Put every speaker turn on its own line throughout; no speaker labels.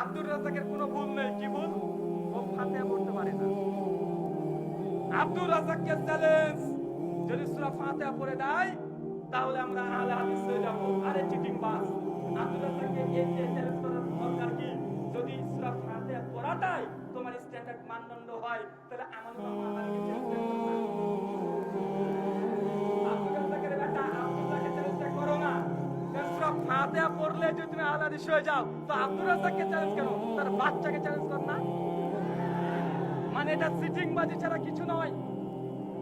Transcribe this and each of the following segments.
আব্দুর রাজাকের কোনো ভুল নেই, কি ভুল? ও ফাতে পড়তে পারে না। আব্দুর রাজাককে চ্যালেঞ্জ যদি সূরা ফাতিহা পড়ে দেয় তাহলে আমরা আহলে হাদিস হয়ে যাব। আরে চিটিং বাস। আব্দুর রাজাককে এই চ্যালেঞ্জ করার দরকার কি? যদি সূরা ফাতিহা পড়াটাই তোমার স্ট্যান্ডার্ড মানদণ্ড হয়, তাহলে আমার ফাতিহা পড়লে যদি তুমি আহলে হাদিস হয়ে যাও, তো আব্দুর চ্যালেঞ্জ করো তার বাচ্চাকে চ্যালেঞ্জ কর না। মানে এটা সিটিং বাজি ছাড়া কিছু নয়।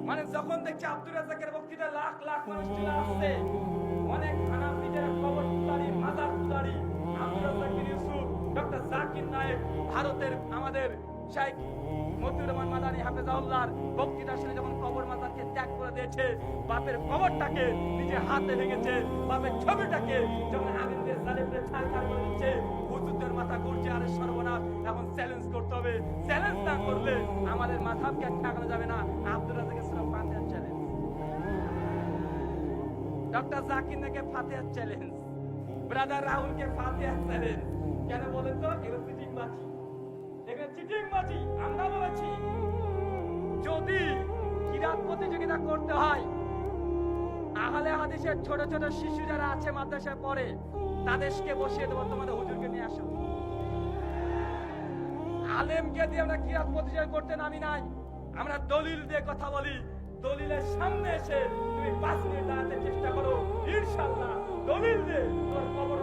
মানে যখন দেখছি আব্দুর রাজাকের বক্তৃতা, লাখ লাখ মানুষ চলে আসছে। অনেক হানাফিদের কবর তুলারি, মাজার তুলারি। আব্দুর রাজাক ইউসুফ, ডক্টর জাকির নায়েক, ভারতের আমাদের শাইখ মতিউর মাদানী হাফেজাউল্লাহর বক্তৃতা শুনে যখন কবর মাজারকে ত্যাগ করে দিয়েছে, বাপের কবরটাকে নিজে হাতে ভেঙেছে, বাপের ছবিটাকে যখন আমিনদের জালেমদের ছাড় করে দিচ্ছে, হুজুরদের মাথা ঘুরছে, আরে সর্বনাশ, এখন চ্যালেঞ্জ করতে হবে। চ্যালেঞ্জ না করলে আমাদের মাথাকে ঠেকানো যাবে না। আব্দুল রাজাকের সুরা ফাতিহার চ্যালেঞ্জ ডক্টর জাকির নাকি ফাতিহার চ্যালেঞ্জ ব্রাদার রাহুলকে ফাতিহার চ্যালেঞ্জ কেন বলেন তো? এগুলো চিটিং বাজি এগুলো চিটিং বাজি, আমরা যদি কিরাত প্রতিযোগিতা করতে হয় আহলে হাদিসের ছোট ছোট শিশু যারা আছে মাদ্রাসায় পড়ে, তাদেরকে বসিয়ে দেবো, তোমাদের হুজুরকে নিয়ে আসো। আলেমকে দিয়ে আমরা কিরাত প্রতিযোগিতা করতে নামি নাই। আমরা দলিল দিয়ে কথা বলি। দলিলের সামনে এসে তুমি পাঁচ মিনিট দাঁড়াতে চেষ্টা করো। ইনশাল্লাহ দলিল দিয়ে তোর কবর।